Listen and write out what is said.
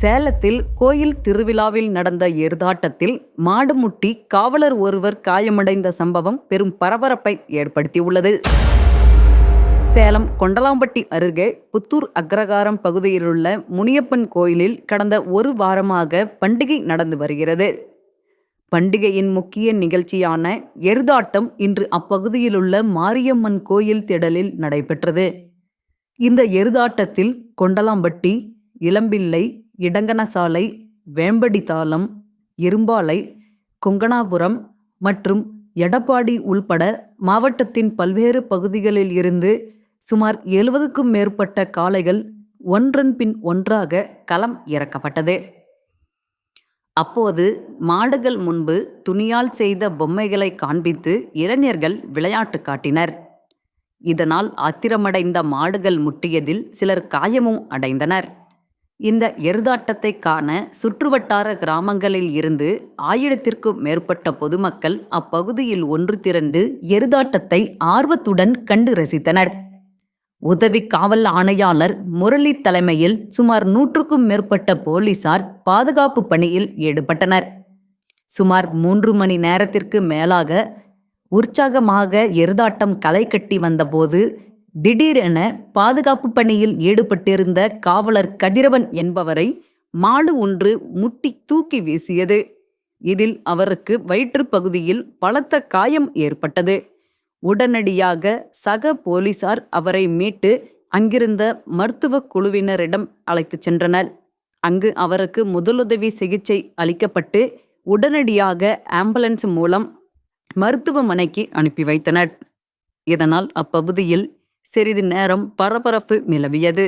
சேலத்தில் கோயில் திருவிழாவில் நடந்த எருதாட்டத்தில் மாடு முட்டி காவலர் ஒருவர் காயமடைந்த சம்பவம் பெரும் பரபரப்பை ஏற்படுத்தியுள்ளது. சேலம் கொண்டலாம்பட்டி அருகே புத்தூர் அக்ரகாரம் பகுதியிலுள்ள முனியப்பன் கோயிலில் கடந்த ஒரு வாரமாக பண்டிகை நடந்து வருகிறது. பண்டிகையின் முக்கிய நிகழ்ச்சியான எருதாட்டம் இன்று அப்பகுதியிலுள்ள மாரியம்மன் கோயில் திடலில் நடைபெற்றது. இந்த எருதாட்டத்தில் கொண்டலாம்பட்டி இளம்பிள்ளை இடங்கனசாலை வேம்படி தாளம் இரும்பாலை கொங்கணாபுரம் மற்றும் எடப்பாடி உள்பட மாவட்டத்தின் பல்வேறு பகுதிகளில் இருந்து சுமார் எழுபதுக்கும் மேற்பட்ட காளைகள் ஒன்றன் பின் ஒன்றாக களம் இறக்கப்பட்டது. அப்போது மாடுகள் முன்பு துணியால் செய்த பொம்மைகளை காண்பித்து இளைஞர்கள் விளையாட்டு காட்டினர். இதனால் ஆத்திரமடைந்த மாடுகள் முட்டியதில் சிலர் காயமும் அடைந்தனர். இந்த எருதாட்டத்தை காண சுற்றுவட்டார கிராமங்களில் இருந்து ஆயிரத்திற்கும் மேற்பட்ட பொதுமக்கள் அப்பகுதியில் ஒன்று திரண்டு எருதாட்டத்தை ஆர்வத்துடன் கண்டு ரசித்தனர். உதவி காவல் ஆணையாளர் முரளி தலைமையில் சுமார் நூற்றுக்கும் மேற்பட்ட போலீசார் பாதுகாப்பு பணியில் ஈடுபட்டனர். சுமார் மூன்று மணி நேரத்திற்கு மேலாக உற்சாகமாக எருதாட்டம் களை கட்டி வந்தபோது திடீரென பாதுகாப்பு பணியில் ஈடுபட்டிருந்த காவலர் கதிரவன் என்பவரை மாடு ஒன்று முட்டி தூக்கி வீசியது. இதில் அவருக்கு வயிற்று பகுதியில் பலத்த காயம் ஏற்பட்டது. உடனடியாக சக போலீசார் அவரை மீட்டு அங்கிருந்த மருத்துவ குழுவினரிடம் அழைத்துச் சென்றனர். அங்கு அவருக்கு முதலுதவி சிகிச்சை அளிக்கப்பட்டு உடனடியாக ஆம்புலன்ஸ் மூலம் மருத்துவமனைக்கு அனுப்பி வைத்தனர். இதனால் அப்பகுதியில் சிறிது நேரம் பரபரப்பு நிலவியது.